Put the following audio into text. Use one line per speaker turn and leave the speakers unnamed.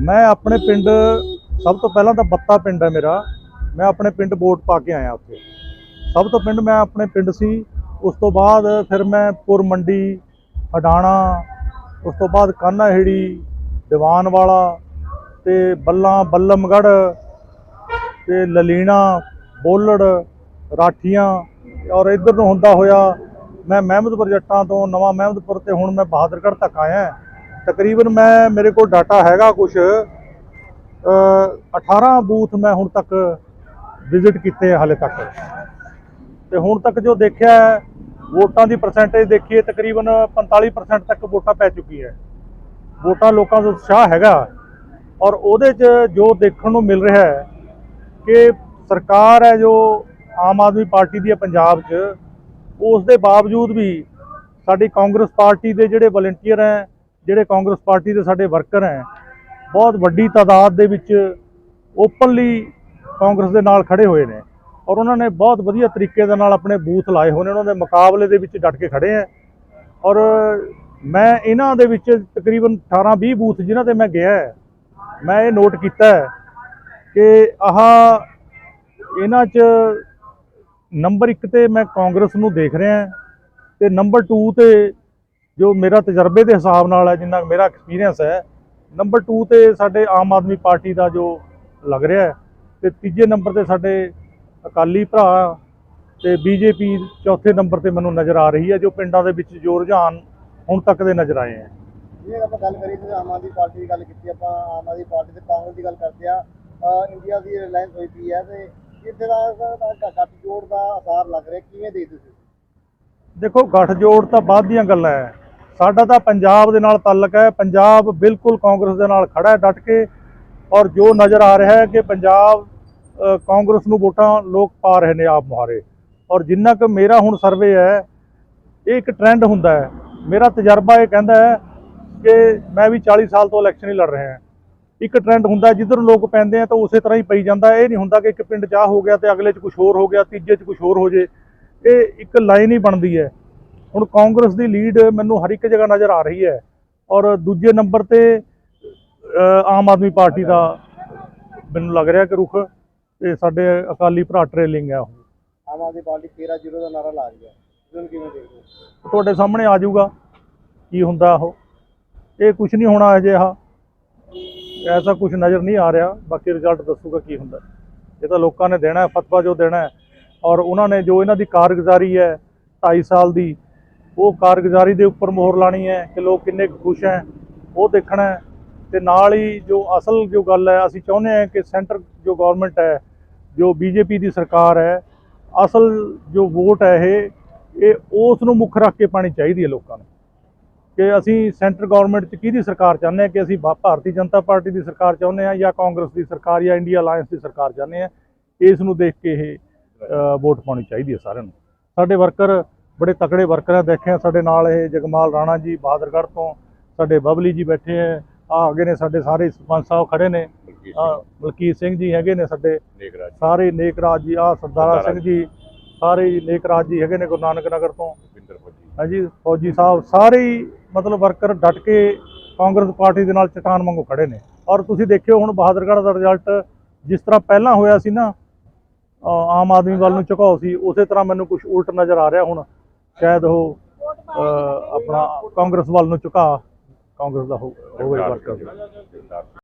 ਮੈਂ ਆਪਣੇ ਪਿੰਡ, ਸਭ ਤੋਂ ਪਹਿਲਾਂ ਤਾਂ ਬੱਤਾ ਪਿੰਡ ਹੈ ਮੇਰਾ। ਮੈਂ ਆਪਣੇ ਪਿੰਡ ਵੋਟ ਪਾ ਕੇ ਆਇਆ ਉੱਥੇ। ਸਭ ਤੋਂ ਪਿੰਡ ਮੈਂ ਆਪਣੇ ਪਿੰਡ ਸੀ। ਉਸ ਤੋਂ ਬਾਅਦ ਫਿਰ ਮੈਂ ਪੁਰ ਮੰਡੀ ਹਡਾਣਾ ਉਸ ਤੋਂ ਬਾਅਦ ਕਾਨਾਹੇੜੀ ਦੀਵਾਨ ਵਾਲਾ ਤੇ ਬੱਲਾ ਬੱਲਮਗੜ ਤੇ ਲਲੀਣਾ, ਬੋਲੜ, ਰਾਠੀਆਂ ਔਰ ਇਧਰ ਨੂੰ ਹੁੰਦਾ ਹੋਇਆ ਮੈਂ ਮਹਿਮਦਪੁਰ ਜੱਟਾਂ ਤੋਂ ਨਵਾਂ ਮਹਿਮਦਪੁਰ ਤੇ ਹੁਣ ਮੈਂ ਬਹਾਦਰਗੜ੍ਹ ਤੱਕ ਆਇਆ ਤਕਰੀਬਨ ਮੈਂ, ਮੇਰੇ ਕੋਲ ਡਾਟਾ ਹੈਗਾ ਕੁਝ 18 ਬੂਥ ਮੈਂ ਹੁਣ ਤੱਕ ਵਿਜ਼ਿਟ ਕੀਤੇ ਹਾਲੇ ਤੱਕ। ਤੇ ਹੁਣ ਤੱਕ ਜੋ ਦੇਖਿਆ ਵੋਟਾਂ ਦੀ ਪਰਸੈਂਟੇਜ ਦੇਖੀਏ, ਤਕਰੀਬਨ 45% ਤੱਕ ਵੋਟਾਂ ਪੈ ਚੁੱਕੀ ਹੈ। ਵੋਟਾਂ ਲੋਕਾਂ ਦਾ ਉਤਸ਼ਾਹ ਹੈਗਾ। ਔਰ ਉਹਦੇ 'ਚ ਜੋ ਦੇਖਣ ਨੂੰ ਮਿਲ ਰਿਹਾ ਹੈ ਕਿ ਸਰਕਾਰ ਹੈ ਜੋ ਆਮ ਆਦਮੀ ਪਾਰਟੀ ਦੀ ਹੈ ਪੰਜਾਬ 'ਚ ਉਸ ਦੇ ਬਾਵਜੂਦ ਵੀ ਸਾਡੀ ਕਾਂਗਰਸ ਪਾਰਟੀ ਦੇ ਜਿਹੜੇ ਵਲੰਟੀਅਰ ਹੈ ਜਿਹੜੇ ਕਾਂਗਰਸ ਪਾਰਟੀ ਦੇ ਸਾਡੇ ਵਰਕਰ ਹੈ ਬਹੁਤ ਵੱਡੀ ਤਾਦਾਦ ਦੇ ਵਿੱਚ ਓਪਨਲੀ ਕਾਂਗਰਸ ਦੇ ਨਾਲ ਖੜੇ ਹੋਏ ਨੇ ਔਰ ਉਹਨਾਂ ਨੇ ਬਹੁਤ ਵਧੀਆ ਤਰੀਕੇ ਦੇ ਨਾਲ ਆਪਣੇ ਬੂਥ ਲਾਏ ਹੋਏ ਨੇ ਉਹਨਾਂ ਦੇ ਮੁਕਾਬਲੇ ਦੇ ਵਿੱਚ ਡਟ ਕੇ ਖੜੇ ਹੈ ਔਰ ਮੈਂ ਇਹਨਾਂ ਦੇ ਵਿੱਚ ਤਕਰੀਬਨ 18 20 ਬੂਥ ਜਿਨ੍ਹਾਂ ਤੇ ਮੈਂ ਗਿਆ ਹੈ, ਮੈਂ ਇਹ ਨੋਟ ਕੀਤਾ ਕਿ ਆਹ ਇਹਨਾਂ 'ਚ ਨੰਬਰ 1 ਤੇ ਮੈਂ ਕਾਂਗਰਸ ਨੂੰ ਦੇਖ ਰਿਹਾ ਤੇ ਨੰਬਰ 2 ਤੇ ਜੋ ਮੇਰਾ ਤਜਰਬੇ ਦੇ ਹਿਸਾਬ ਨਾਲ ਹੈ, ਜਿੰਨਾ ਮੇਰਾ ਐਕਸਪੀਰੀਅੰਸ ਹੈ, ਨੰਬਰ 2 ਤੇ ਸਾਡੇ ਆਮ ਆਦਮੀ ਪਾਰਟੀ ਦਾ ਜੋ ਲੱਗ ਰਿਹਾ ਹੈ ਤੇ ਤੀਜੇ ਨੰਬਰ ਤੇ ਸਾਡੇ ਅਕਾਲੀ ਭਰਾ ਤੇ ਬੀਜੇਪੀ ਚੌਥੇ ਨੰਬਰ ਤੇ ਮੈਨੂੰ ਨਜ਼ਰ ਆ ਰਹੀ ਹੈ, ਜੋ ਪਿੰਡਾਂ ਦੇ ਵਿੱਚ ਜੋ ਰੁਝਾਨ ਹੁਣ ਤੱਕ ਦੇ ਨਜ਼ਰ ਆਏ ਹੈ।
ਜੇ ਆਪਾਂ ਗੱਲ ਕਰੀਏ ਤੇ ਆਮ ਆਦਮੀ ਪਾਰਟੀ ਦੀ ਗੱਲ ਕੀਤੀ, ਆਪਾਂ ਆਮ ਆਦਮੀ ਪਾਰਟੀ ਤੇ ਕਾਂਗਰਸ ਦੀ ਗੱਲ ਕਰਦੇ ਆ ਇੰਡੀਆ ਦੀ ਰਿਲਾਇੰਸ ਹੋਈ ਪਈ ਹੈ ਤੇ ਇੱਥੇ ਦਾ ਘੱਟ ਦਾ ਆਸਾਰ ਲੱਗ ਰਿਹਾ, ਕਿਵੇਂ ਦੇਖਦੇ ਤੁਸੀਂ?
ਦੇਖੋ ਗੱਠਜੋੜ ਤਾਂ ਬਾਅਦ ਦੀਆਂ ਗੱਲਾਂ ਹੈ। ਸਾਡਾ ਤਾਂ ਪੰਜਾਬ ਦੇ ਨਾਲ ਤਾਲਕ ਹੈ। ਪੰਜਾਬ ਬਿਲਕੁਲ ਕਾਂਗਰਸ ਦੇ ਨਾਲ ਖੜਾ ਹੈ ਡਟ ਕੇ। ਔਰ ਜੋ ਨਜ਼ਰ ਆ ਰਿਹਾ ਹੈ ਕਿ ਪੰਜਾਬ ਕਾਂਗਰਸ ਨੂੰ ਵੋਟਾਂ ਲੋਕ ਪਾ ਰਹੇ ਨੇ ਆਪ ਮੁਹਾਰੇ। ਔਰ ਜਿੰਨਾ ਕੁ ਮੇਰਾ ਹੁਣ ਸਰਵੇ ਹੈ, ਇਹ ਇੱਕ ਟ੍ਰੈਂਡ ਹੁੰਦਾ ਹੈ। ਮੇਰਾ ਤਜਰਬਾ ਇਹ ਕਹਿੰਦਾ ਹੈ ਕਿ ਮੈਂ ਵੀ 40 ਸਾਲ ਤੋਂ ਇਲੈਕਸ਼ਨ ਹੀ ਲੜ ਰਿਹਾ ਹਾਂ। ਇੱਕ ਟ੍ਰੈਂਡ ਹੁੰਦਾ ਜਿੱਧਰ ਲੋਕ ਪੈਂਦੇ ਆ ਤਾਂ ਉਸੇ ਤਰ੍ਹਾਂ ਹੀ ਪਈ ਜਾਂਦਾ। ਇਹ ਨਹੀਂ ਹੁੰਦਾ ਕਿ ਇੱਕ ਪਿੰਡ 'ਚ ਆਹ ਹੋ ਗਿਆ ਤੇ ਅਗਲੇ 'ਚ ਕੁਝ ਹੋਰ ਹੋ ਗਿਆ ਤੀਜੇ 'ਚ ਕੁਝ ਹੋਰ ਹੋ ਜੇ। ਇਹ ਇੱਕ ਲਾਈਨ ਹੀ ਬਣਦੀ ਹੈ। ਹੁਣ ਕਾਂਗਰਸ ਦੀ ਲੀਡ ਮੈਨੂੰ ਹਰ ਇੱਕ ਜਗ੍ਹਾ ਨਜ਼ਰ ਆ ਰਹੀ ਹੈ। ਔਰ ਦੂਜੇ ਨੰਬਰ ਤੇ ਆਮ ਆਦਮੀ ਪਾਰਟੀ ਦਾ ਮੈਨੂੰ ਲੱਗ ਰਿਹਾ ਕਿ ਰੁਖ ਤੇ ਸਾਡੇ ਅਕਾਲੀ ਭਰਾ ਟ੍ਰੇਲਿੰਗ ਹੈ ਉਹ।
ਆਮ ਆਦਮੀ ਪਾਰਟੀ 13 ਜ਼ੀਰੋ ਦਾ ਨਾਰਾ ਲਾ ਰਹੀ ਹੈ। ਤੁਸੀਂ ਉਹਨੂੰ ਕਿਵੇਂ ਦੇਖਦੇ
ਤੁਹਾਡੇ ਸਾਹਮਣੇ ਆ ਜਾਊਗਾ। ਕੀ ਹੁੰਦਾ ਉਹ? ਇਹ ਕੁਝ ਨਹੀਂ ਹੋਣਾ ਅਜੇ ਆਹ ਐਸਾ ਕੁਝ ਨਜ਼ਰ ਨਹੀਂ ਆ ਰਿਹਾ। ਬਾਕੀ ਰਿਜ਼ਲਟ ਦੱਸੂਗਾ ਕੀ ਹੁੰਦਾ। ਇਹ ਤਾਂ ਲੋਕਾਂ ਨੇ ਦੇਣਾ ਫਤਵਾ ਜੋ ਦੇਣਾ ਔਰ ਉਹਨਾਂ ਨੇ ਜੋ ਇਹਨਾਂ ਦੀ ਕਾਰਗੁਜ਼ਾਰੀ ਹੈ 2.5 ਸਾਲ ਦੀ, ਉਹ ਕਾਰਗੁਜ਼ਾਰੀ ਦੇ ਉੱਪਰ ਮੋਹਰ ਲਾਣੀ ਹੈ ਕਿ ਲੋਕ ਕਿੰਨੇ ਕੁ ਖੁਸ਼ ਹੈ, ਉਹ ਦੇਖਣਾ ਹੈ। ਤੇ ਨਾਲ ਹੀ ਜੋ ਅਸਲ ਜੋ ਗੱਲ ਹੈ, ਅਸੀਂ ਚਾਹੁੰਦੇ ਹਾਂ ਕਿ ਸੈਂਟਰ ਜੋ ਗਵਰਨਮੈਂਟ ਹੈ, ਜੋ ਬੀਜੇਪੀ ਦੀ ਸਰਕਾਰ ਹੈ, ਅਸਲ ਜੋ ਵੋਟ ਹੈ ਇਹ ਇਹ ਉਸ ਨੂੰ ਮੁੱਖ ਰੱਖ ਕੇ ਪਾਣੀ ਚਾਹੀਦੀ ਹੈ ਲੋਕਾਂ ਨੂੰ। ਕਿ ਅਸੀਂ ਸੈਂਟਰ ਗਵਰਨਮੈਂਟ 'ਚ ਕਿਹਦੀ ਸਰਕਾਰ ਚਾਹੁੰਦੇ ਹਾਂ ਕਿ ਅਸੀਂ ਭਾਰਤੀ ਜਨਤਾ ਪਾਰਟੀ ਦੀ ਸਰਕਾਰ ਚਾਹੁੰਦੇ ਹਾਂ ਜਾਂ ਕਾਂਗਰਸ ਦੀ ਸਰਕਾਰ ਜਾਂ ਇੰਡੀਆ ਅਲਾਈਅੰਸ ਦੀ ਸਰਕਾਰ ਚਾਹੁੰਦੇ ਹਾਂ? ਇਸ ਨੂੰ ਦੇਖ ਕੇ ਇਹ ਵੋਟ ਪਾਉਣੀ ਚਾਹੀਦੀ ਹੈ ਸਾਰਿਆਂ ਨੂੰ। ਸਾਡੇ ਵਰਕਰ ਬੜੇ ਤਕੜੇ ਵਰਕਰ ਆ ਦੇਖਿਆ ਸਾਡੇ ਨਾਲ ਇਹ ਜਗਮਾਲ ਰਾਣਾ ਜੀ ਬਹਾਦਰਗੜ੍ਹ ਤੋਂ ਸਾਡੇ ਬਬਲੀ ਜੀ ਬੈਠੇ ਹੈ। ਆ ਅੱਗੇ ਨੇ ਸਾਡੇ ਸਾਰੇ ਸਰਪੰਚ ਸਾਹਿਬ ਖੜੇ ਨੇ। ਮਲਕੀਤ ਸਿੰਘ। ਜੀ ਹੈਗੇ ਨੇ ਸਾਡੇ। ਸਾਰੇ ਨੇਕਰਾਜ ਜੀ। ਆ ਸਰਦਾਰਾ ਸਿੰਘ ਜੀ। ਸਾਰੇ ਹੀ ਨੇਕਰਾਜ ਜੀ ਹੈਗੇ ਨੇ ਗੁਰੂ ਨਾਨਕ ਨਗਰ ਤੋਂ। ਹਾਂਜੀ ਫੌਜੀ ਸਾਹਿਬ ਸਾਰੇ ਮਤਲਬ ਵਰਕਰ ਡਟ ਕੇ ਕਾਂਗਰਸ ਪਾਰਟੀ ਦੇ ਨਾਲ ਚਟਾਨ ਵਾਂਗੂ ਖੜੇ ਨੇ। ਔਰ ਤੁਸੀਂ ਦੇਖਿਓ ਹੁਣ ਬਹਾਦਰਗੜ੍ਹ ਦਾ ਰਿਜ਼ਲਟ ਜਿਸ ਤਰ੍ਹਾਂ ਪਹਿਲਾਂ ਹੋਇਆ ਸੀ ਨਾ ਆਮ ਆਦਮੀ ਵੱਲ ਨੂੰ ਝੁਕਾਓ ਸੀ, ਉਸੇ ਤਰ੍ਹਾਂ ਮੈਨੂੰ ਕੁਝ ਉਲਟ ਨਜ਼ਰ ਆ ਰਿਹਾ ਹੁਣ। ਸ਼ਾਇਦ ਉਹ ਆਪਣਾ ਕਾਂਗਰਸ ਵੱਲ ਨੂੰ ਝੁਕਾ, ਕਾਂਗਰਸ ਦਾ ਹੋ- ਹੋਵੇ ਵਰਕਰ।